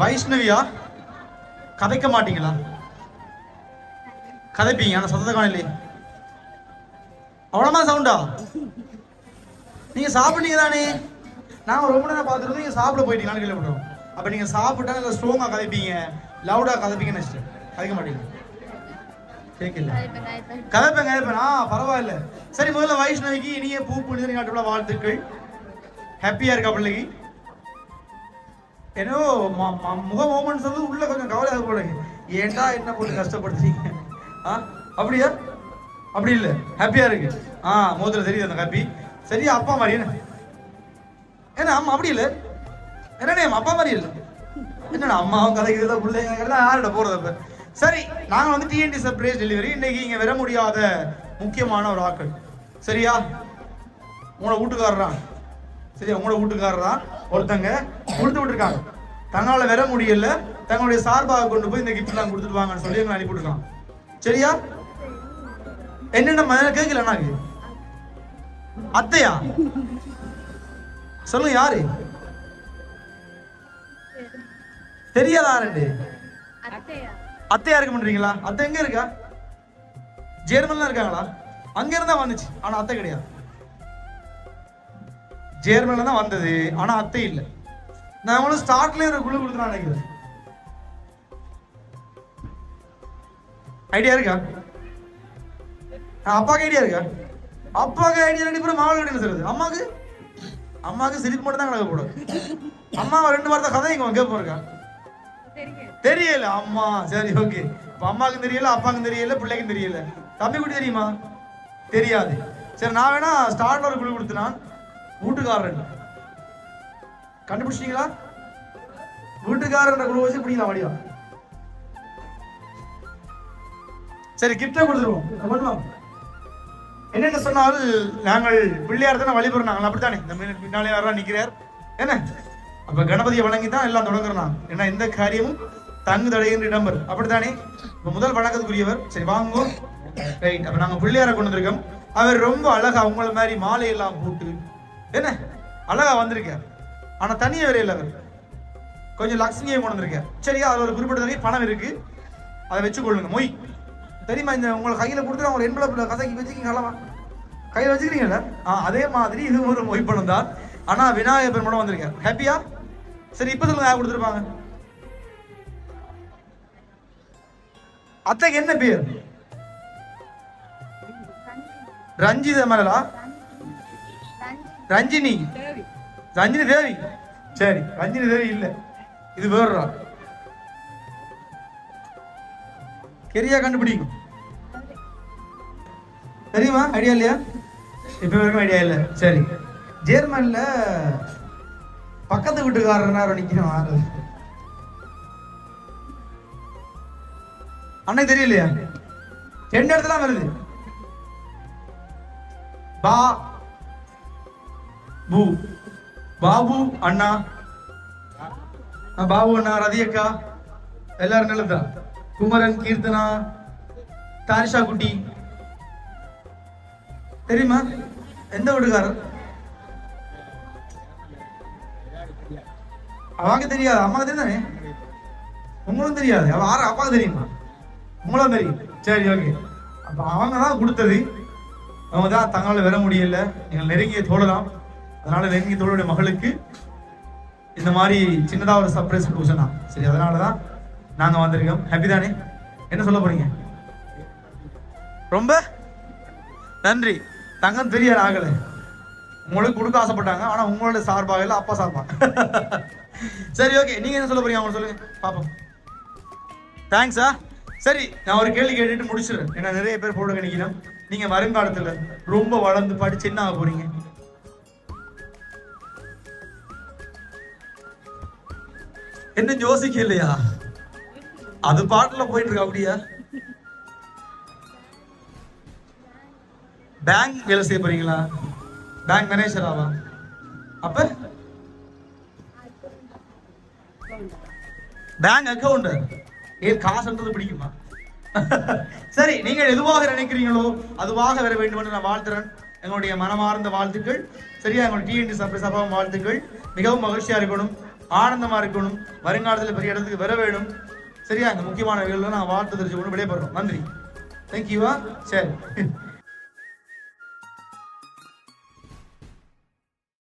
வைஷ்ணவியா? கதைக்க மாட்டீங்களா? கதைப்பீங்க ஆனா சத்தத்தை காணலையே அவ்வளோமா சவுண்டா நீங்க சாப்பிட்டீங்க தானே நான் ரொம்ப நேரம் பார்த்துருந்தோம் நீங்க சாப்பிட போயிட்டீங்களான்னு கேள்விப்பட்டோம் அப்ப நீங்க சாப்பிட்டா நல்லா ஸ்ட்ராங்கா கதைப்பீங்க லவுடா கதைப்பீங்கன்னு நினைச்சிட்டேன் கதைக்க மாட்டீங்க கேட்கல. கதைப்பேன் கதைப்பேன். ஆ பரவாயில்ல. சரி முதல்ல வைஷ்ணவிக்கு இனிய பூ புனித நாட்டுள்ள வாழ்த்துக்கள். ஹாப்பியா இருக்கா பிள்ளைக்கு? ஏன்னோ முக மூமெண்ட்ஸ் வந்து உள்ள கொஞ்சம் கவலையாக போல ஏன்டா என்ன போட்டு கஷ்டப்படுத்துறீங்க? ஆ? அப்படியா? அப்படி இல்லை. ஹாப்பியா இருக்கு. ஆ முதல்ல தெரியுது அந்த ஹாப்பி. சரியா அப்பா மாதிரி என்ன? ஏன்னா அம்மா அப்படி இல்லை? என்னண்ணே அப்பா மாதிரி இல்லை? என்னடா அம்மாவும் கதைக்கிறதா தான் பிள்ளைங்க எல்லாம் யார்கிட்ட போறது அப்ப? சரி நாங்க வந்து டிஎன்டி சர்ப்ரைஸ் டெலிவரி இன்னைக்கு இங்க வர முடியாத முக்கியமான ஒரு ஆக்கள் சரியா? உங்களோட வீட்டுக்காரரா? சரியா உங்களோட வீட்டுக்காரரா? ஒருத்தங்க கொடுத்து விட்டுருக்காங்க. தங்களால வர முடியல. தங்களுடைய சார்பாக கொண்டு போய் இந்த கிஃப்ட் எல்லாம் கொடுத்துட்டு வாங்கன்னு சொல்லி எங்களை அனுப்பி விட்டுருக்காங்க. சரியா? என்னென்ன மதியம் கேட்கல எனக்கு அத்தையா? சொல்லுங்க யாரு? தெரியாதா ரெண்டு? அத்தையா? இருக்க பண்றீங்களா அத்தை எங்க இருக்கா? ஜெர்மன்ல இருக்காங்களா? அங்க இருந்தா வந்துச்சு. ஆனா அத்தை கிடையாது. ஜெர்மன்ல தான் வந்தது. ஆனா அத்தை இல்ல. நான் உங்களுக்கு ஒரு குழு கொடுத்துனா நினைக்கிறேன். ஐடியா இருக்கா? அப்பாவுக்கு ஐடியா இருக்கா? அப்பாவுக்கு ஐடியா ரெண்டு பேரும் மாவட்ட என்ன சொல்றது அம்மாவுக்கு? அம்மாவுக்கு சிரிப்பு மட்டும் தான் கணக்கு போடும். அம்மா ரெண்டு வார்த்தை கதை இங்க கேட்போம் இருக்கா தெரியல. அம்மா சரி ஓகே இப்போ அம்மாவுக்கு தெரியல அப்பாவுக்கும் தெரியல பிள்ளைக்கும் தெரியல. தம்பி குட்டி தெரியுமா? தெரியாது. சரி நான் வேணா ஸ்டார்ட்ல ஒரு குழு கொடுத்தனான் வீட்டுக்காரன் கண்டுபிடிச்சிட்டீங்களா? வீட்டுக்காரன்ற குழு வச்சு பிடிக்கலாம் வடிவா சரி கிஃப்டே கொடுத்துருவோம். என்னென்ன சொன்னால் நாங்கள் பிள்ளையார் தானே வழிபடுறோம். நாங்கள் அப்படித்தானே? இந்த மீன் பின்னாலே யாரா நிற்கிறார். என்ன? அப்ப கணபதியை வணங்கி தான் எல்லாம் தொடங்குறோம் ஏன்னா எந்த காரியமும் தங்கு தடையின்றி இடம்பெறு. அப்படித்தானே? இப்ப முதல் வணக்கத்துக்குரியவர். சரி வாங்குவோம் ரைட் அப்ப நாங்க பிள்ளையாரை கொண்டு வந்திருக்கோம். அவர் ரொம்ப அழகா உங்களை மாதிரி மாலை எல்லாம் போட்டு என்ன? அழகா வந்திருக்கார். ஆனா தனியே வரையில அவர் கொஞ்சம் லக்ஷ்மியை கொண்டு வந்திருக்கார் சரியா அதுல ஒரு குறிப்பிட்ட தொகை பணம் இருக்கு. அதை வச்சுக்கொள்ளுங்க. மொய். தெரியுமா இந்த உங்களை கையில கொடுத்துட்டு அவங்க என்வலப்ல கசக்கி வச்சுக்கிங்க கலவா? கையில வச்சுக்கிறீங்கல்ல? ஆ அதே மாதிரி இது ஒரு மொய் பணம் தான். ஆனா விநாயகர் பெருமானம் வந்திருக்கார் ஹாப்பியா சரி இப்ப சொல்லுங்க யார் கொடுத்துருப்பாங்க? அத்தைக்கு என்ன பேர்? ரஞ்சித மலரா? ரஞ்சினி. ரஞ்சினி தேவி. சரி ரஞ்சினி தேவி இல்ல. இது வேறுறா கெரியா கண்டுபிடிக்கும். தெரியுமா? ஐடியா இல்லையா? இப்போ வரைக்கும் ஐடியா இல்ல. சரி. ஜெர்மனில் பக்கத்து வீட்டுக்காரர் நேரம் ஆறு அண்ணன் தெரியலையா? ரெண்டு இடத்துல வருது. பா பூ. பாபு அண்ணா. பாபு அண்ணா ரதி அக்கா எல்லாரும் நல்லதா? குமரன் கீர்த்தனா தாரிஷா குட்டி. தெரியுமா? எந்த வீட்டுக்காரர்? அவங்க தெரியாது அம்மாவுக்கு தெரியுதானே? உங்களும் தெரியாது. அவ ஆறு அப்பாவுக்கு தெரியுமா? உங்களும் தெரியும். சரி ஓகே. அப்ப அவங்க தான் கொடுத்தது. அவங்க தான் தங்களால் வர முடியல. நீங்கள் நெருங்கிய தோழலாம் அதனால நெருங்கிய தோழருடைய மகளுக்கு இந்த மாதிரி சின்னதா ஒரு சர்ப்ரைஸ் கொடுக்கணும் சரி அதனால தான் நாங்க வந்திருக்கோம். ஹாப்பி தானே? என்ன சொல்ல போறீங்க? ரொம்ப நன்றி. தங்கம் தெரியாது ஆகல. உங்களுக்கு கொடுக்க ஆசைப்பட்டாங்க ஆனா உங்களோட சார்பாக இல்ல அப்பா சார்பா சரி ஓகே நீங்க என்ன சொல்ல போறீங்க? அவங்க சொல்லுங்க. பாப்போம். தேங்க்ஸா சரி நான் ஒரு கேள்வி கேட்டுட்டு முடிச்சிடுறேன். ஏன்னா நிறைய பேர் போட நினைக்கிறேன் நீங்க வருங்காலத்துல ரொம்ப வளர்ந்து படிச்சு என்ன ஆக போறீங்க? என்ன யோசிக்க இல்லையா அது பாட்டுல போயிட்டு இருக்கா அப்படியா? பேங்க் வேலை செய்ய போறீங்களா? பேங்க் மேனேஜராவா அப்ப? பேங்க் அக்கவுண்ட் ஏன் காசுன்றது பிடிக்குமா? சரி நீங்கள் எதுவாக நினைக்கிறீங்களோ அதுவாக வர வேண்டும் என்று நான் வாழ்த்துறேன். எங்களுடைய மனமார்ந்த வாழ்த்துக்கள். சரியா எங்களுடைய டிஎன்டி சபை சபாவும் வாழ்த்துக்கள். மிகவும் மகிழ்ச்சியா இருக்கணும். ஆனந்தமா இருக்கணும். வருங்காலத்தில் பெரிய இடத்துக்கு வர வேணும். சரியா? இந்த முக்கியமான வேலை நான் வாழ்த்து தெரிஞ்சு கொண்டு விடைபெறோம் நன்றி தேங்க்யூவா சரி.